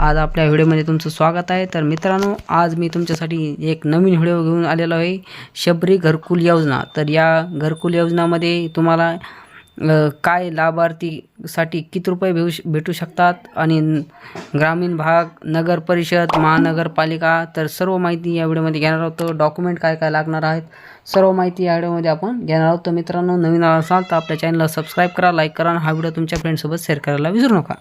आज आपल्या व्हिडिओमध्ये तुमचं स्वागत आहे. तर मित्रांनो आज मी तुमच्यासाठी एक नवीन व्हिडिओ घेऊन आलेलो आहे. शबरी घरकुल योजना. तर या घरकुल योजनामध्ये तुम्हाला काय लाभार्थीसाठी किती रुपये भेटू भेटू शकतात? आणि ग्रामीण भाग नगर परिषद महानगरपालिका तर सर्व माहिती या व्हिडिओमध्ये घेणार आहोत. डॉक्युमेंट काय काय लागणार आहेत सर्व माहिती या व्हिडिओमध्ये आपण घेणार आहोत. तर मित्रांनो नवीन असाल तर आपल्या चॅनलला सबस्क्राईब करा लाईक करा आणि हा व्हिडिओ तुमच्या फ्रेंडसोबत शेअर करायला विसरू नका.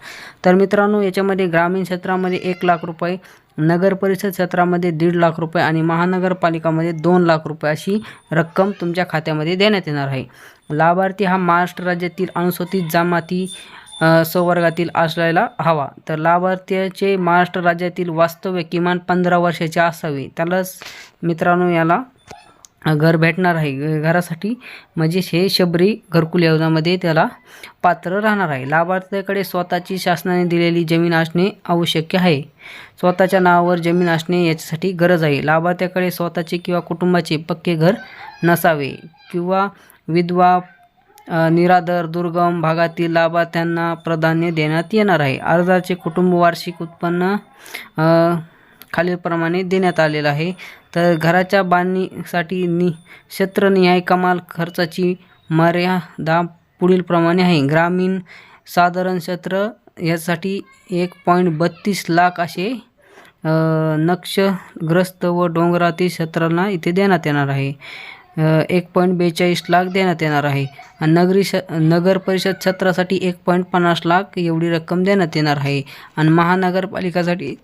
तर मित्रांनो याच्यामध्ये ग्रामीण क्षेत्रामध्ये एक लाख रुपये नगर परिषद क्षेत्रामध्ये दीड लाख रुपये आणि महानगरपालिकामध्ये दोन लाख रुपये अशी रक्कम तुमच्या खात्यामध्ये देण्यात येणार आहे. लाभार्थी हा महाराष्ट्र राज्यातील अनुसूचित जमाती अ, संवर्गातील असलेला हवा. तर लाभार्थ्याचे महाराष्ट्र राज्यातील वास्तव्य किमान पंधरा वर्षाचे असावे. त्यालाच मित्रांनो याला घर भेटणार आहे. घरासाठी म्हणजे हे शबरी घरकुल योजनामध्ये त्याला पात्र राहणार आहे. लाभार्थ्याकडे स्वतःची शासनाने दिलेली जमीन असणे आवश्यक आहे. स्वतःच्या नावावर जमीन असणे याच्यासाठी गरज आहे. लाभार्थ्याकडे स्वतःचे किंवा कुटुंबाचे पक्के घर नसावे किंवा विधवा अ, निराधार दुर्गम भागातील लाभार्थ्यांना प्राधान्य देण्यात येणार आहे. अर्जाचे कुटुंब वार्षिक उत्पन्न खालीलप्रमाणे देण्यात आलेला आहे. तर घराच्या बांधणीसाठी नि क्षेत्रनिहाय कमाल खर्चाची मर्यादा पुढीलप्रमाणे आहे. ग्रामीण साधारण क्षेत्र यासाठी एक पॉईंट बत्तीस लाख असे नक्षग्रस्त व डोंगरातील क्षेत्रांना इथे देण्यात येणार आहे. एक पॉईंट बेचाळीस लाख देण्यात येणार आहे. नगरी श नगर परिषद क्षेत्रासाठी एक पॉईंट पन्नास लाख एवढी रक्कम देण्यात येणार आहे. आणि महानगरपालिकासाठी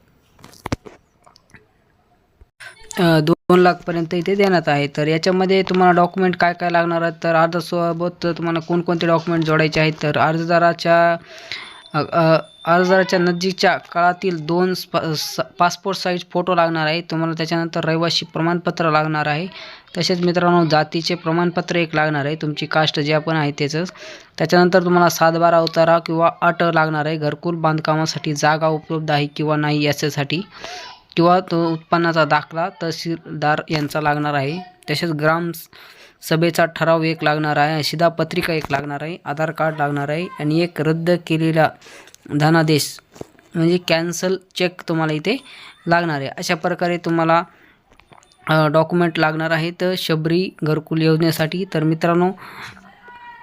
दोन लाखपर्यंत इथे देण्यात आहे. तर याच्यामध्ये तुम्हाला डॉक्युमेंट काय काय लागणार आहेत? तर अर्जासोबत तुम्हाला कोणकोणते डॉक्युमेंट जोडायचे आहेत? तर अर्जदाराच्या अर्जदाराच्या नजीकच्या काळातील दोन स पासपोर्ट साईज फोटो लागणार आहे. तुम्हाला त्याच्यानंतर रहिवासी प्रमाणपत्र लागणार आहे. तसेच मित्रांनो जातीचे प्रमाणपत्र एक लागणार आहे. तुमची कास्ट जे आपण आहे त्याचंच. त्याच्यानंतर तुम्हाला सातबारा उतारा किंवा अट लागणार आहे. घरकुल बांधकामासाठी जागा उपलब्ध आहे किंवा नाही याच्यासाठी. किंवा तो उत्पन्नाचा दाखला तहसीलदार यांचा लागणार आहे. तसेच ग्राम सभेचा ठराव एक लागणार आहे शिधापत्रिका एक लागणार आहे आधार कार्ड लागणार आहे आणि एक रद्द केलेला धनादेश म्हणजे कॅन्सल चेक तुम्हाला इथे लागणार आहे. अशा प्रकारे तुम्हाला डॉक्युमेंट लागणार आहेत शबरी घरकुल योजनेसाठी तर मित्रांनो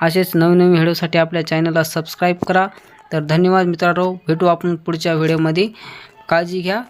असेच नवनवीन व्हिडिओसाठी आपल्या चॅनलला सबस्क्राईब करा. तर धन्यवाद मित्रांनो. भेटू आपण पुढच्या व्हिडिओमध्ये. काळजी घ्या.